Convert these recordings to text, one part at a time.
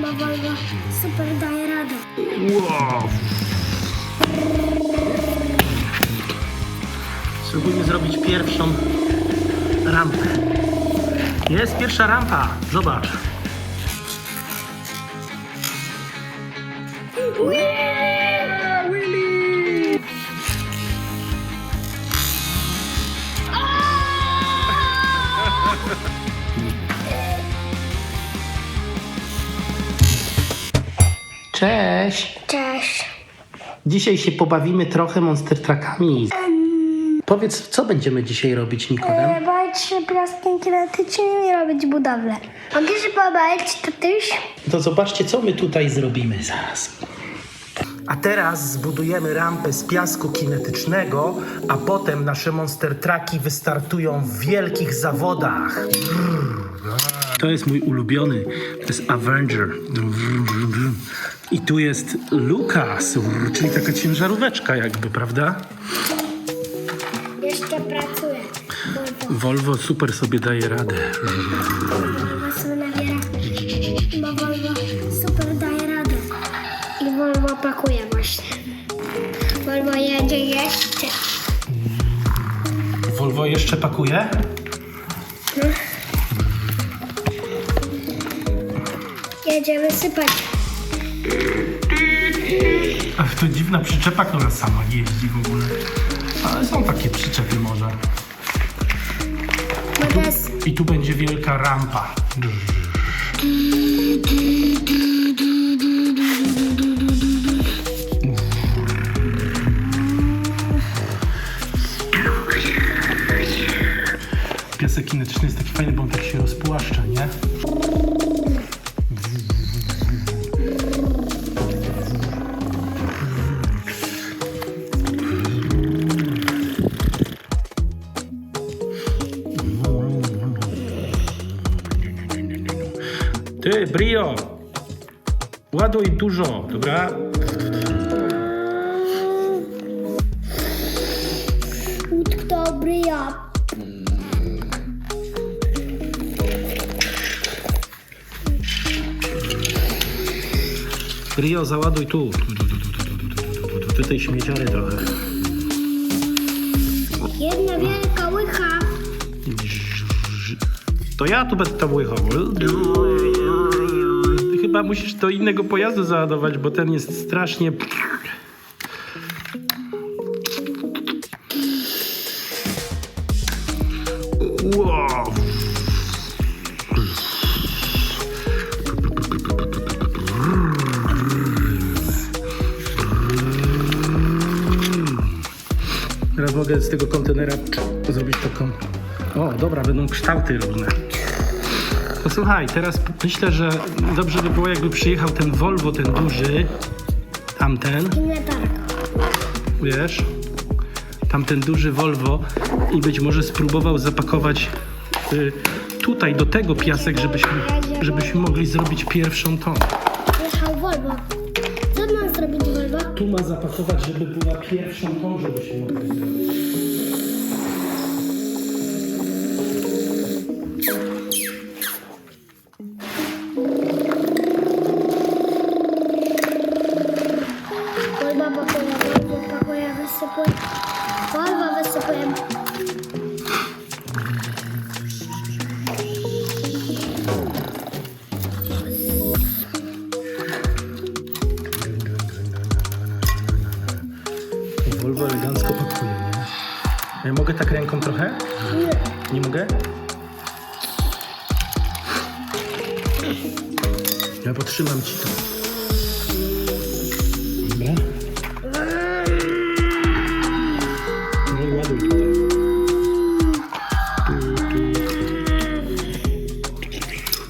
Bo Volvo super daje radę. Wow. Spróbujmy zrobić pierwszą rampę. Jest pierwsza rampa. Zobacz. Cześć. Cześć. Dzisiaj się pobawimy trochę Monster Truckami. Powiedz, co będziemy dzisiaj robić, Nikodem? E, się piaskiem kinetycznym i robić budowlę. Mogę się pobawić, tatuś? To zobaczcie, co my tutaj zrobimy zaraz. A teraz zbudujemy rampę z piasku kinetycznego, a potem nasze Monster Trucki wystartują w wielkich zawodach. To jest mój ulubiony, to jest Avenger. I tu jest Lucas, czyli taka ciężaróweczka jakby, prawda? Jeszcze pracuję. Volvo. Super sobie daje radę. Bo Volvo super daje radę. I Volvo pakuje właśnie. Volvo jedzie jeszcze. Volvo jeszcze pakuje? Jedziemy sypać. Ach, to dziwna przyczepa, która sama jeździ w ogóle. Ale są takie przyczepy może. Bo I tu będzie wielka rampa. Tu. Do tej śmieciary trochę. Jedna wielka łycha. To ja tu będę tam łychał. Ty chyba musisz do innego pojazdu załadować, bo ten jest strasznie... z tego kontenera zrobić taką... O, dobra, będą kształty różne. To słuchaj, teraz myślę, że dobrze by było, jakby przyjechał ten Volvo, ten duży, tamten, wiesz, tamten duży Volvo i być może spróbował zapakować y, tutaj do tego piasek, żebyśmy, żebyśmy mogli zrobić pierwszą tą. Tu ma zapakować, żeby była pierwszą tą, żebyśmy mogli zrobić.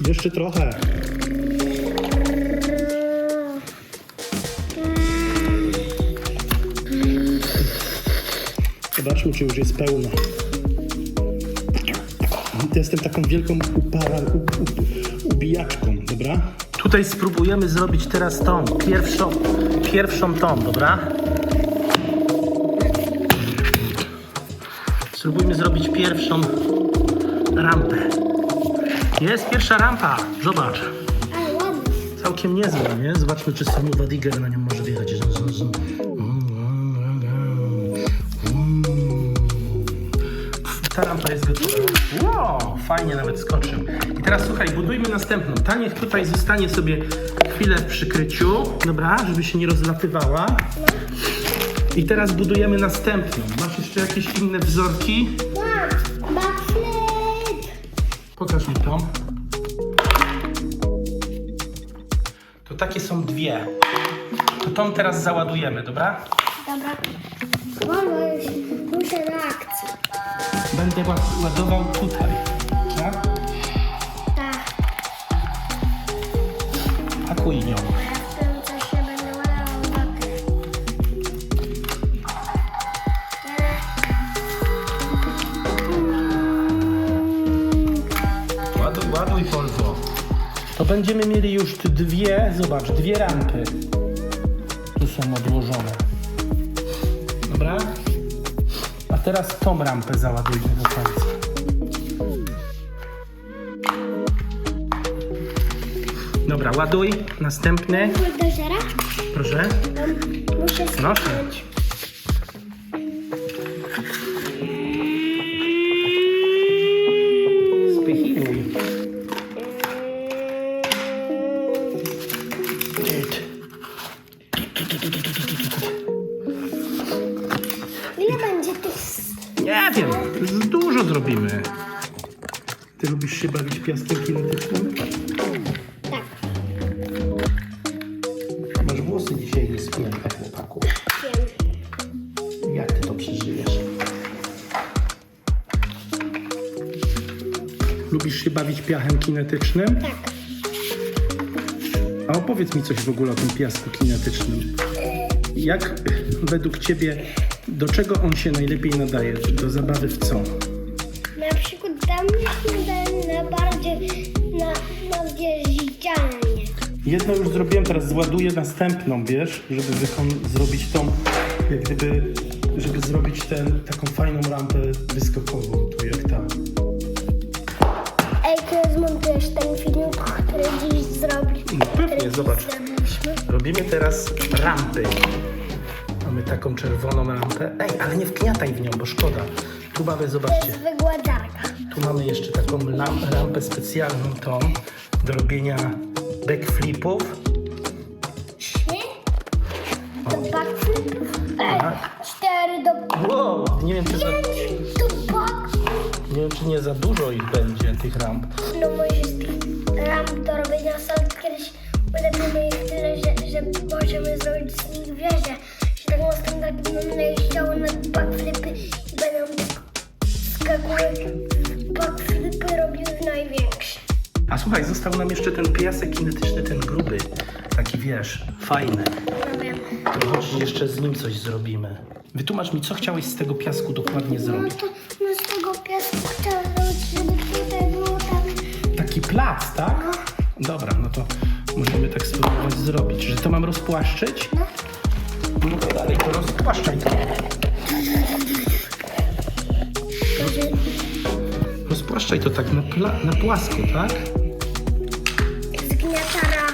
Jeszcze trochę. Zobaczmy, czy już jest pełno. Jestem taką wielką upara, u, u, ubijaczką, dobra? Tutaj spróbujemy zrobić teraz tą, pierwszą, pierwszą tą, dobra? Spróbujmy zrobić pierwszą rampę. Jest pierwsza rampa, zobacz. Ale ładnie. całkiem niezła, nie? Zobaczmy, czy Samuwa Digger na nią może wjechać. Ta rampa jest gotowa. Wow, fajnie nawet skoczył. I teraz słuchaj, budujmy następną. Ta niech tutaj zostanie sobie chwilę w przykryciu, dobra, żeby się nie rozlatywała. I teraz budujemy następną. Masz jeszcze jakieś inne wzorki? Pokaż mi to. To takie są dwie. To tą teraz załadujemy, dobra? Dobra. Już, muszę na akcji. Będę ład- ładował tutaj. Tak. To będziemy mieli już dwie, zobacz, dwie rampy. Tu są odłożone. Dobra? A teraz tą rampę załadujmy do końca. Dobra, ładuj. Następny. Proszę. Muszę Proszę. Coś w ogóle o tym piasku kinetycznym. Jak według ciebie, do czego on się najlepiej nadaje? Do zabawy w co? Na przykład tam się daje na bardziej na, na wjeżdżalnię. Jedną już zrobiłem, teraz zładuję następną, wiesz, żeby zrobić tą, jak gdyby, żeby zrobić ten, taką fajną rampę wyskokową, tu jak ta. Ej, kiedy zmontujesz ten film, który dziś zrobisz? No pewnie, zobacz. Robimy teraz rampy. Mamy taką czerwoną rampę. Ej, ale nie wkniataj w nią, bo szkoda. Tu mamy, To zobaczcie, jest tu mamy jeszcze taką lam- rampę specjalną tą do robienia backflipów. Trzy. Do backflip. Ej, Tak. cztery do Wow, nie wiem, czy za, pięć do back. nie wiem, czy nie za dużo ich będzie, tych ramp. No może ram do robienia salt kiedyś ulepimy ich tyle, że, że możemy zrobić z nich wieżę. Że tak następnie będą jeździły na backflipy i będą tak skakuły. Backflipy robiły największe. A słuchaj, został nam jeszcze ten piasek kinetyczny, ten gruby. Taki wiesz, fajny. No wiem. To chodź, jeszcze z nim coś zrobimy. Wytłumacz mi, co chciałeś z tego piasku dokładnie No zrobić. to no z plac, tak? Dobra, no to możemy tak spróbować zrobić. Że to mam rozpłaszczyć? No. No to dalej, to rozpłaszczaj to. Rozpłaszczaj to tak na, pla- na płasko, tak? zgniatara.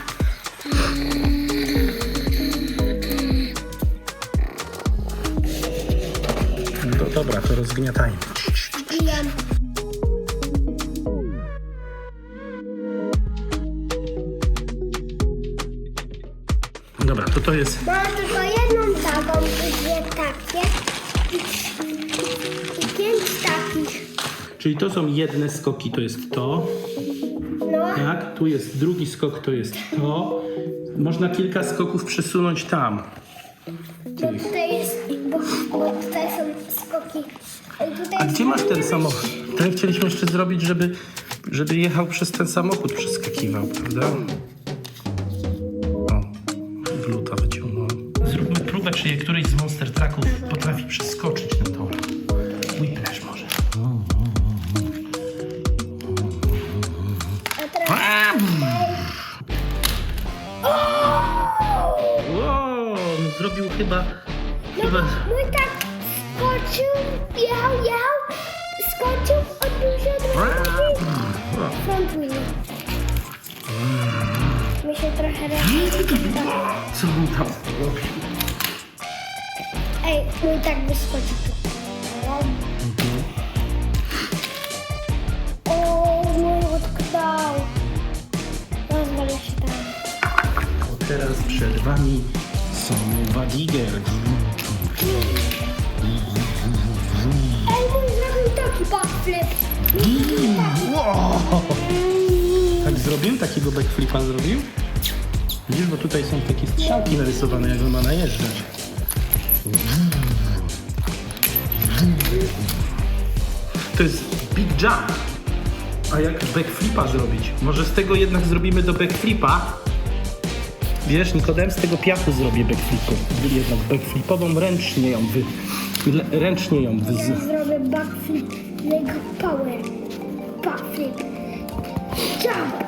No to dobra, to rozgniatajmy. Dobra, to to jest... Mam tylko jedną taką, i dwie takie. I, i pięć takich. Czyli to są jedne skoki, to jest to, No. tak? Tu jest drugi skok, to jest to. Można kilka skoków przesunąć tam. Bo tutaj jest, bo, bo tutaj są skoki. I tutaj A gdzie masz ten samochód? Ten chcieliśmy jeszcze zrobić, żeby, żeby jechał przez ten samochód, przeskakiwał, prawda? Trucków potrafi przeskoczyć ten tor. Whiplash może. Wow, on zrobił chyba... chyba... Mój tak skoczył, jechał, jechał, skoczył, odbił się od razu. Front wheel. Mi się trochę Teraz... Co on tam robi? Ej, mój tak wyskoczy tu. O, mój odknął. Rozwalę się tam. Bo teraz przed wami są Wadiger. Ej, mój zrobił taki backflip. Wow! Tak zrobił? Takiego backflipa zrobił? Widzisz, bo tutaj są takie strzałki narysowane, jak on ma najeżdżać. To jest big jump. A jak backflipa zrobić? Może z tego jednak zrobimy do backflipa? Wiesz, Nikodem, z tego piachu zrobię backflipu. Jednak backflipową ręcznie ją wy... le- Ręcznie ją wy... Ja zrobię backflip, leg power. Backflip. Jump.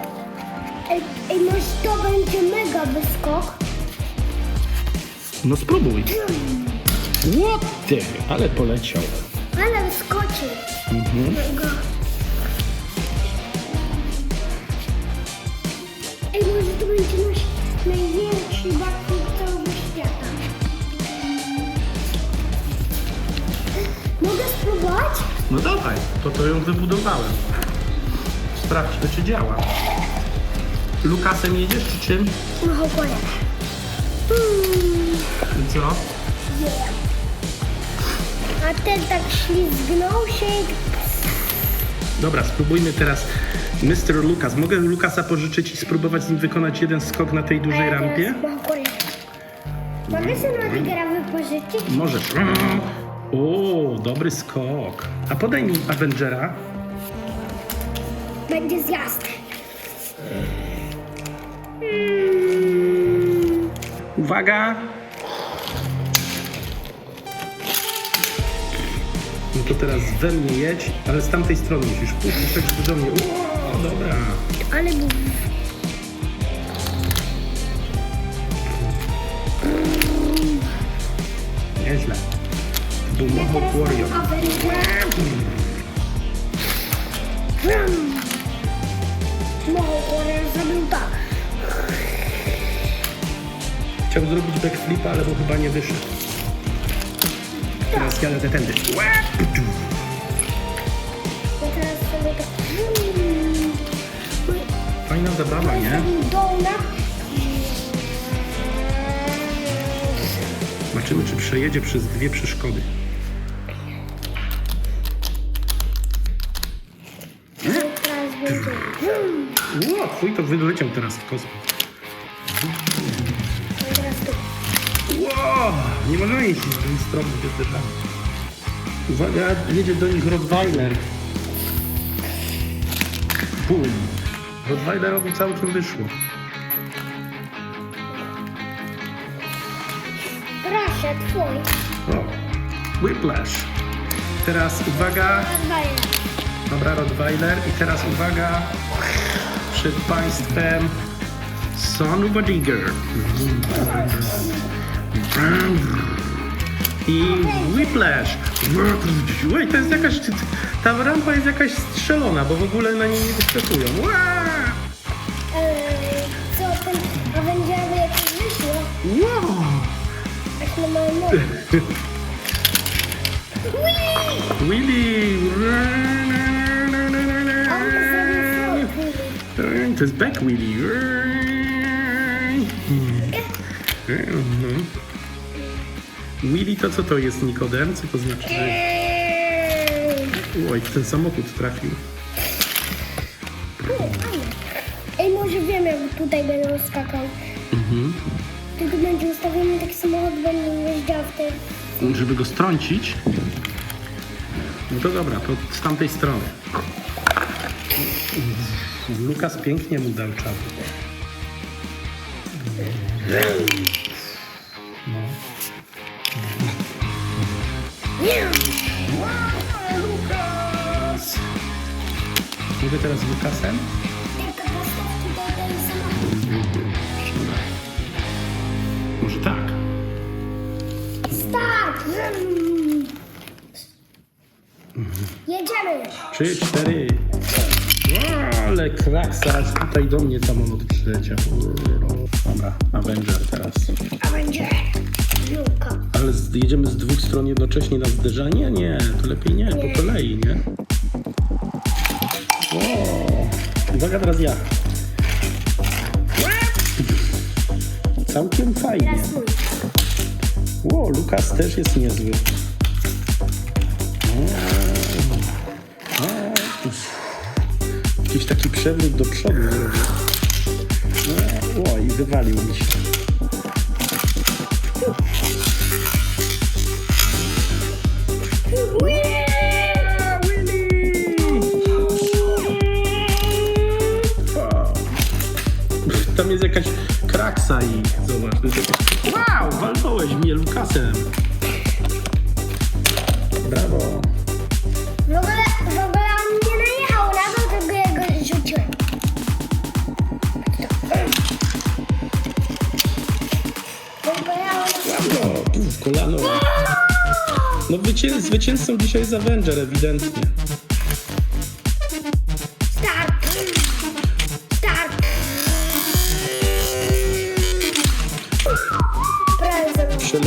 Ej, ej, może to będzie mega wyskok. No spróbuj. What the? Ale poleciał. Ale wyskoczył. Mhm. Ej, może to będzie nasz największy backflip całego świata. Mogę spróbować? No dawaj, to to ją wybudowałem. Sprawdźmy, czy działa. Lukasem jedziesz, czy czym? No, chokuję. Hmm. I co? Yeah. A ten tak ślizgnął się i Dobra, spróbujmy teraz. Mr. Lukas, mogę Lukasa pożyczyć i spróbować z nim wykonać jeden skok na tej dużej rampie? Mogę sobie Madigera wypożyczyć? Możesz. O, dobry skok. A podaj mi Avengera. Będzie zjazd. Mm. Uwaga! No to teraz we mnie jedź, ale z tamtej strony musisz pójść tak do mnie. O, dobra. Ale był. Nieźle. To był Mohawk Warrior. Mohawk Warrior zrobił tak. Chciał zrobić backflipa, ale mu chyba nie wyszedł. Teraz ja lecę tędy. Ja teraz sobie tak... Fajna zabawa, nie? Zobaczymy, czy przejedzie przez dwie przeszkody. Teraz będzie... Ło, twój to wyleciał teraz w kosmos. Nie możemy jeździć z tymi stromymi bezderzami. Uwaga, jedzie do nich Rottweiler. Bum. Rottweilerowi całkiem wyszło. Proszę, twój. O, Whiplash. Teraz uwaga, dobra Rottweiler i teraz uwaga, przed Państwem Son Bodiger. I Whiplash. Oj, to jest jakaś, ta rampa jest jakaś strzelona, bo w ogóle na niej nie wyskakują. Co ten Avengerowy jakieś wyszło? Wow! Jak na moją nogę. Whee! Willy! To jest back Willy. Mhm. Willy to co to jest Nikodem? Co to znaczy? że-. Oj, w ten samochód trafił. Ej, może wiem jak tutaj będę skakał. Mhm. Tylko będzie ustawiony taki samochód, będę jeździł w tym. Żeby go strącić. No to dobra, to z tamtej strony. Lukas pięknie mu dał czadu. Lukas! Mogę teraz z Lukasem? Tylko postaw tutaj ten samochód. Dobra. Może tak. Start! Jedziemy! Trzy, cztery. O, ale ogóle kraksa, aż tutaj do mnie samolot przyleciał. Dobra, Avenger teraz. A Ale z, jedziemy z dwóch stron jednocześnie na zderzenie? Nie, to lepiej nie, po kolei, nie? O, uwaga, teraz ja. Całkiem fajnie. Teraz mój. Ło, Lukas też jest niezły. O, o, uff. Jakiś taki przewrót do przodu zrobił. O, i wywalił mi się. Kraksa i zobacz, to jest jakaś... Wow, walnąłeś mnie Lukasem. Brawo. W ogóle, w ogóle on nie najechał na to, tylko ja go rzuciłem. Tylko ja Brawo, Uf, kolano. No wycię... zwycięzcą dzisiaj jest Avenger ewidentnie.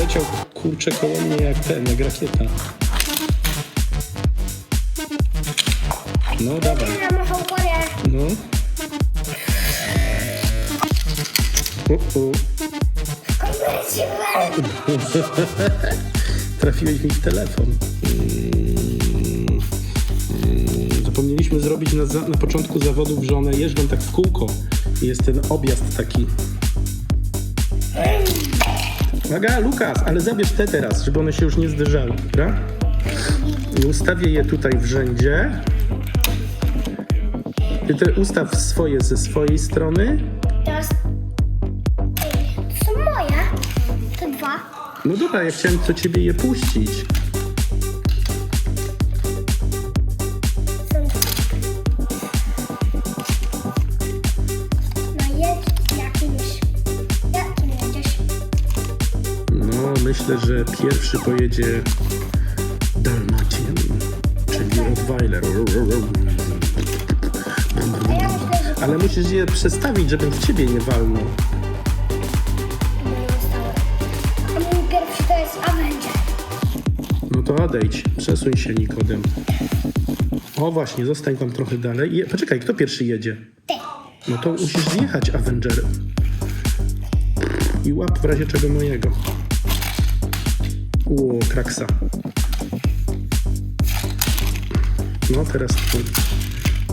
Przeleciał kurczę koło mnie jak ten, jak rakieta. No dawaj, no. O, o. Trafiłeś mi w telefon. Mm, Zapomnieliśmy zrobić na, na początku zawodów, że one jeżdżą tak w kółko. Jest ten objazd taki. Uwaga, Lukas, ale zabierz te teraz, żeby one się już nie zderzały, dobra? I ustawię je tutaj w rzędzie. Ty te ustaw swoje ze swojej strony. Teraz... Ej, To są moje. To dwa. No dobra, ja chciałem do ciebie je puścić. Myślę, że pierwszy pojedzie Dalmacien, czyli Rottweiler. Ale musisz je przestawić, żebym w ciebie nie walnął. A mój pierwszy to jest Avenger. No to odejdź, przesuń się Nikodem. O właśnie, zostań tam trochę dalej. Je, poczekaj, kto pierwszy jedzie? Ty. No to musisz zjechać Avengerem. I łap w razie czego mojego. Ło, kraksa. No teraz tu.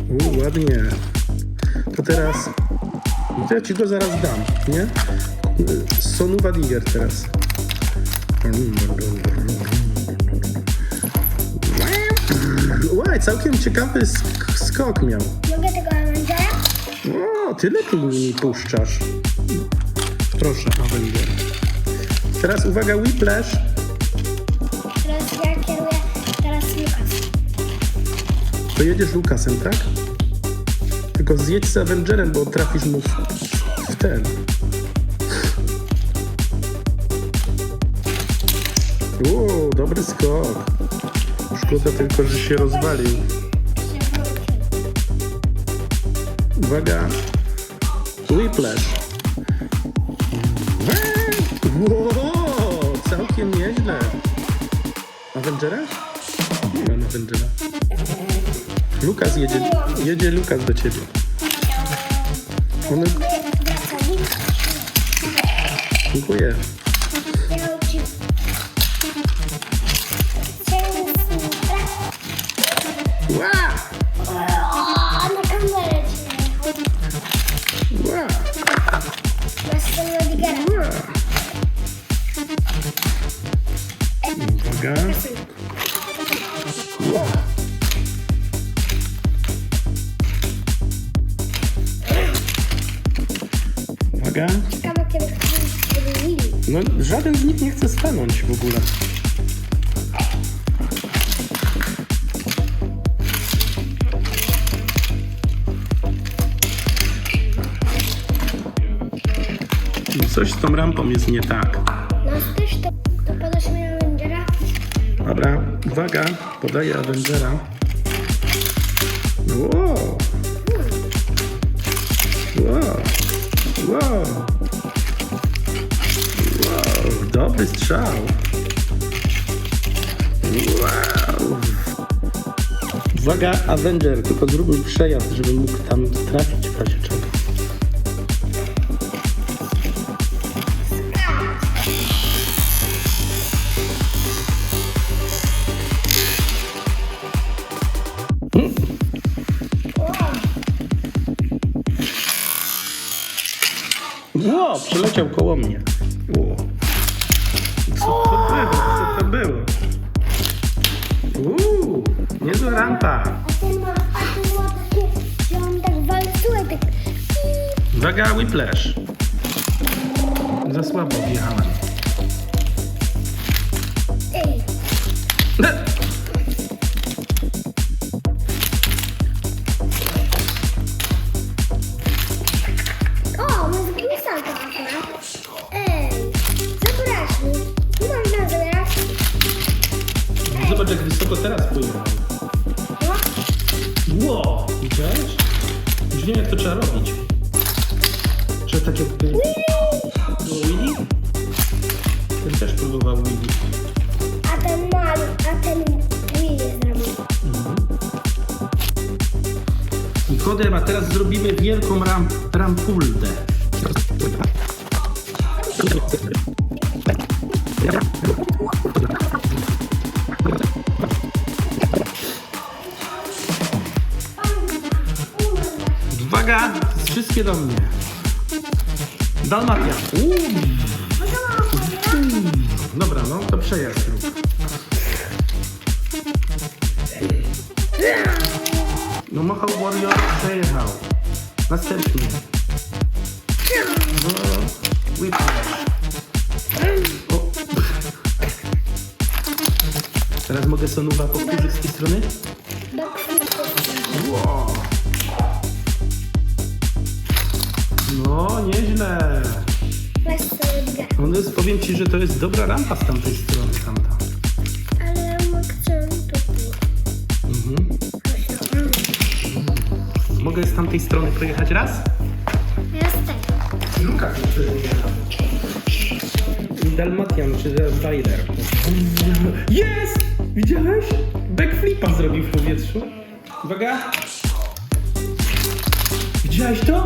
U, ładnie. To teraz... Ja ci go zaraz dam, nie? Sonu Wadiger teraz. Łaj, całkiem ciekawy sk- skok miał. Mogę tego Avengera? O, ty lepiej mi puszczasz. Proszę, Avenger. Teraz uwaga, Whiplash. To jedziesz Lukasem, tak? Tylko zjedź z Avengerem, bo trafisz mu w, ten. Uuu, dobry skok. Szkoda tylko, że się rozwalił. Uwaga. Whiplash. Wow, całkiem nieźle. Avengera? Nie mam Avengera. Lukas jedzie, jedzie Lukas do ciebie. Dziękuję. Coś z tą rampą jest nie tak. Nas też to, to podasz mi Avengera? Dobra, uwaga, podaję Avengera. Wow. Wow. Wow, dobry strzał. Wow. Uwaga, Avenger, tylko zróbmy przejazd, żeby mógł tam trafić w razie czego. Przeleciał koło mnie. Ło. Co to było? Co to było? Uuu, niezła rampa. A ten ma, a ten ma takie, że on tak tak... Uwaga, whiplash. Za słabo wjechałem. Ej, Uwaga, wszystkie do mnie. Dalmatia. Uuu. Dobra, no to przejazd. No Machał Warrior przejechał. Następnie. Sonuwa powtórzyć z tej strony? Wow. No, nieźle. To jest, powiem Ci, że to jest dobra rampa z tamtej strony tamta. Ale chcę. Mhm. Mogę z tamtej strony projechać raz? Luka Dalmatian czy Rider. Jest! Widziałeś? Backflipa zrobił w powietrzu. Uwaga. Widziałeś to?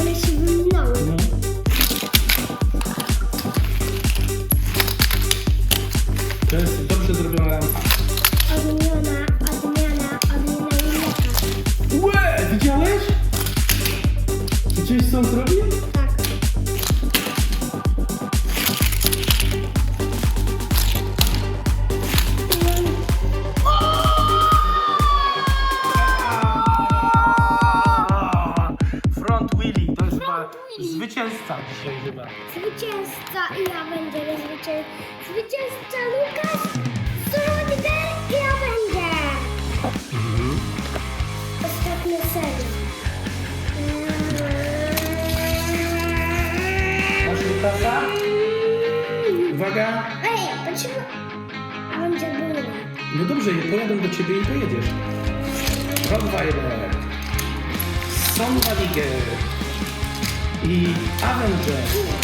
One się wyminęły. No. Będzie zwycię... Zwycięzca Lukas Srodger i ja będzie. Ostatnia seria. Masz Lukasa? Uwaga. Ej, dlaczego? A będzie było. No dobrze, je pojadą do ciebie i pojedziesz. Rottweiler, Sonwaliger i Avenger.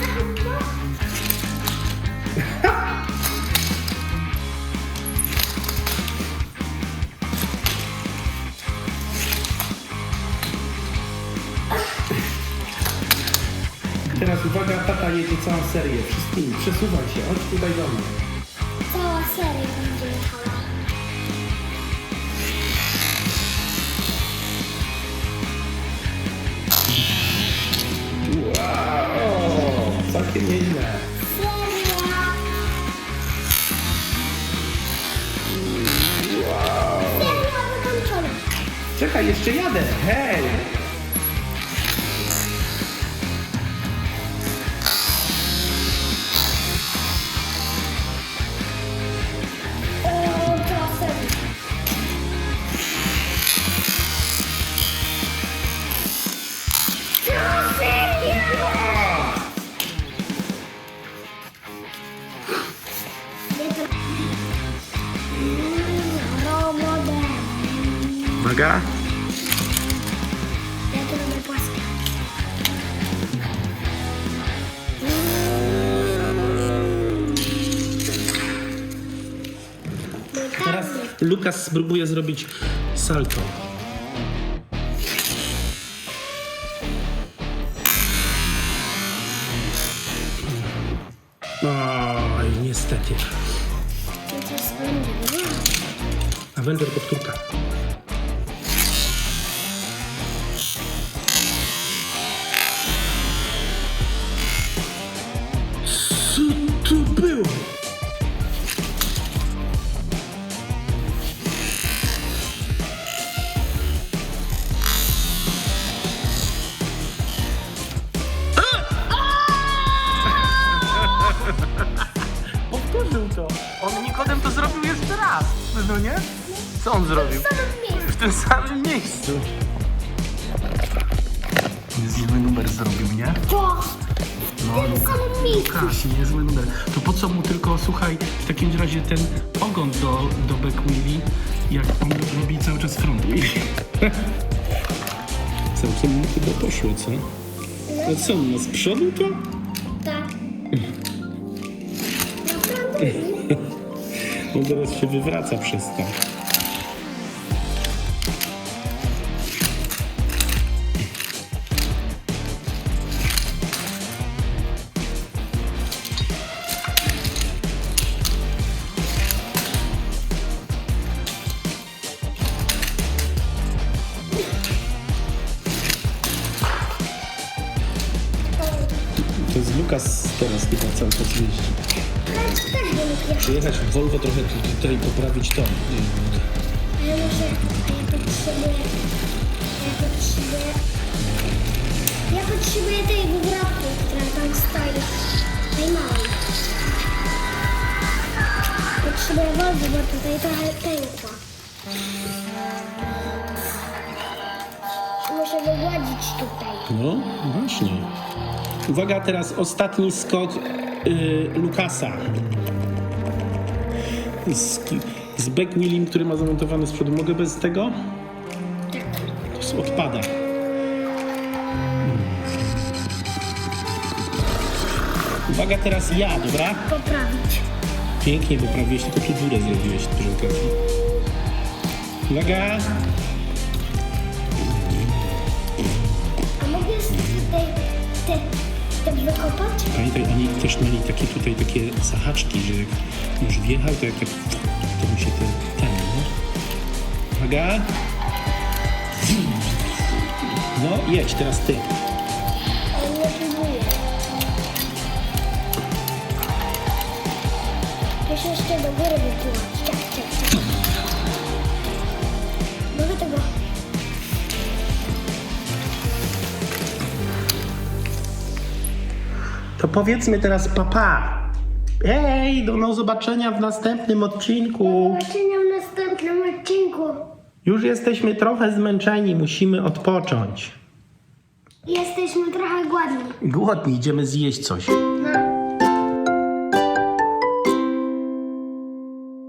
Zamknął? Teraz uwaga, tata jedzie całą serię. Wszystkimi, przesuwaj się, chodź tutaj do mnie. Czy jadę? Hey! Lukas spróbuje zrobić salto. Oj, niestety. Avenger powtórka. Miejscu. Niezły numer zrobił, nie? To No, w tym samym miejscu. Niezły numer. To po co mu tylko, słuchaj, w takim razie ten ogon do, do back wheelie, jak on robi cały czas front wheelie? Całkiem mu chyba poszło, co? No co, no z przodu to? Tak. Naprawdę. On teraz się wywraca przez. To Przyjechać w Volvo trochę tu- tutaj poprawić to. A ja a ja potrzebuję, ja potrzebuję, ja potrzebuję tej wywrotki, która tam stoi, tej małej. Potrzebuję wody, bo tutaj trochę pękła. Muszę wygładzić tutaj. No, właśnie. Uwaga, teraz ostatni skok y, Lukasa. Z, z back wheelim, który ma zamontowany z przodu. Mogę bez tego? To odpada. Uwaga, teraz ja, dobra? Poprawić. Pięknie poprawiłeś, tylko tu dziurę zrobiłeś okazji. Uwaga! Te wykopać? Pamiętaj, oni też mieli takie tutaj takie zahaczki, że jak już wjechał, to jak tak, to mu się te, ten, no. Uwaga. No, jedź, teraz ty. Ale nie próbuję. Muszę jeszcze do góry wypłynąć. To powiedzmy teraz papa. Ej, do no zobaczenia w następnym odcinku. zobaczenia w następnym odcinku. Już jesteśmy trochę zmęczeni, musimy odpocząć. Jesteśmy trochę głodni. Głodni, idziemy zjeść coś.